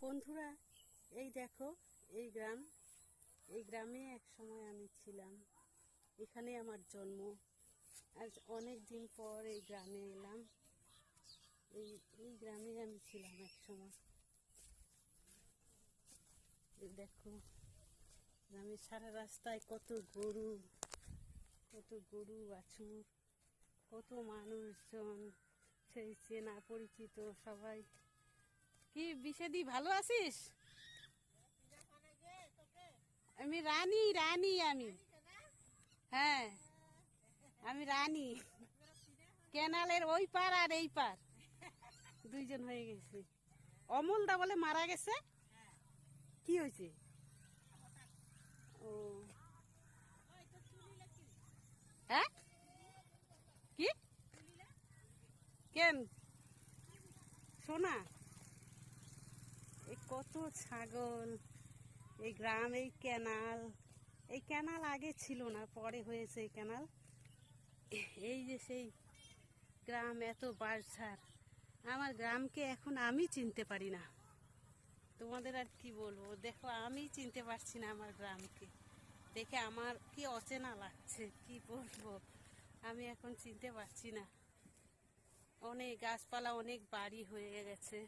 বন্ধুরা, এই দেখো, এই গ্রাম, এই গ্রামে এক সময় আমি ছিলাম। এখানে আমার জন্ম। আজ অনেক দিন পর এই গ্রামে এলাম। এই এই গ্রামে আমি ছিলাম এক সময়। দেখো গ্রামের সারা রাস্তায় কত গরু কত গরু, বাছুর, কত মানুষজন, সেই চেনা পরিচিত সবাই। কি বিষেদি, ভালো আছিস? আমি রানী রানী আমি। হ্যাঁ আমি রানী। কেনালের ওই পার আর এই পার। দুইজন হয়ে গেছে। অমলদা বলে মারা গেছে? কি হয়েছে? ও। হ্যাঁ? কি? কেন? এই কত ছাগল। এই গ্রাম, এই ক্যানাল। এই ক্যানাল আগে ছিল না, পরে হয়েছে এই ক্যানাল। এই যে সেই গ্রাম এত বাড়ছাড়। আমার গ্রামকে এখন আমি চিনতে পারি না। তোমাদের আর কি বলব? দেখো, আমি চিনতে পারছি না আমার গ্রামকে। দেখে আমার কি অচেনা লাগছে, কি বলব? আমি এখন চিনতে পারছি না। অনেক গাছপালা, অনেক বাড়ি হয়ে গেছে।